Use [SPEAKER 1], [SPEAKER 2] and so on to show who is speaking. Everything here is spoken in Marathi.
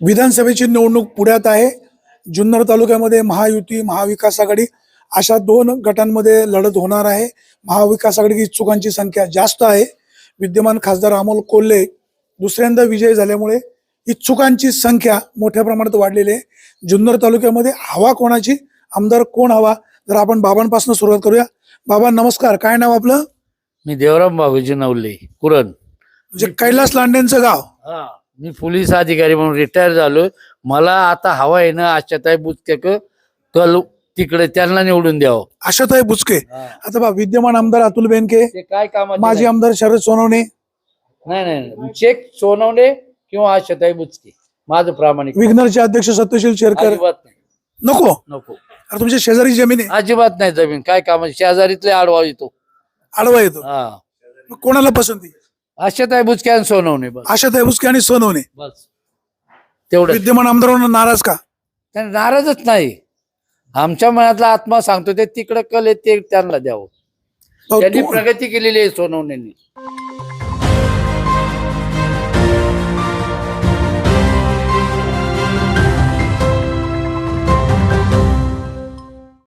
[SPEAKER 1] विधानसभेची निवडणूक पुढ्यात आहे. जुन्नर तालुक्यामध्ये महायुती महाविकास आघाडी अशा दोन गटांमध्ये लढत होणार आहे. महाविकास आघाडी इच्छुकांची संख्या जास्त आहे. विद्यमान खासदार अमोल कोल्हे दुसऱ्यांदा विजय झाल्यामुळे इच्छुकांची संख्या मोठ्या प्रमाणात वाढलेली आहे. जुन्नर तालुक्यामध्ये हवा कोणाची? आमदार कोण हवा? जर आपण बाबांपासून सुरुवात करूया. बाबा नमस्कार. काय नाव आपलं?
[SPEAKER 2] मी देवराम बाबूजी नवले कुरण.
[SPEAKER 1] म्हणजे कैलास लांडेंचं गाव.
[SPEAKER 2] मी पोलीस अधिकारी म्हणून रिटायर झालो. मला आता हवा आहे ना आशाताई बुचकेक कल तिकडे त्यांना निवडून द्यावं.
[SPEAKER 1] आशाताई बुचके. आता बा विद्यमान आमदार अतुल बेनके
[SPEAKER 2] ते काय काम
[SPEAKER 1] माजी आमदार शरद सोनवणे.
[SPEAKER 2] नाही नाही नाही. चेक सोनवणे किंवा आशाताई बुचके. माझं प्रामाणिक.
[SPEAKER 1] विघ्नरचे अध्यक्ष सत्यशील शेरकर.
[SPEAKER 2] अजिबात नाही.
[SPEAKER 1] नको?
[SPEAKER 2] नको.
[SPEAKER 1] अरे तुमच्या शेजारी जमीन. आहे
[SPEAKER 2] अजिबात नाही जमीन. काय काम शेजारीतले आडवा येतो.
[SPEAKER 1] आडवा येतो.
[SPEAKER 2] हा.
[SPEAKER 1] मग कोणाला पसंती?
[SPEAKER 2] आशाताई बुचके आणि सोनवणे बस.
[SPEAKER 1] आशाताई बुचके आणि सोनवणे.
[SPEAKER 2] बस. तेवढं
[SPEAKER 1] विद्यमान आमदारांना नाराज का?
[SPEAKER 2] त्यांना नाराजच नाही. आमच्या मनातला आत्मा सांगतो ते तिकडे कल आहे ते त्यांना द्यावं.
[SPEAKER 1] भाऊ,
[SPEAKER 2] त्यांनी
[SPEAKER 1] तू-
[SPEAKER 2] प्रगती केलेली आहे सोनवण्यांनी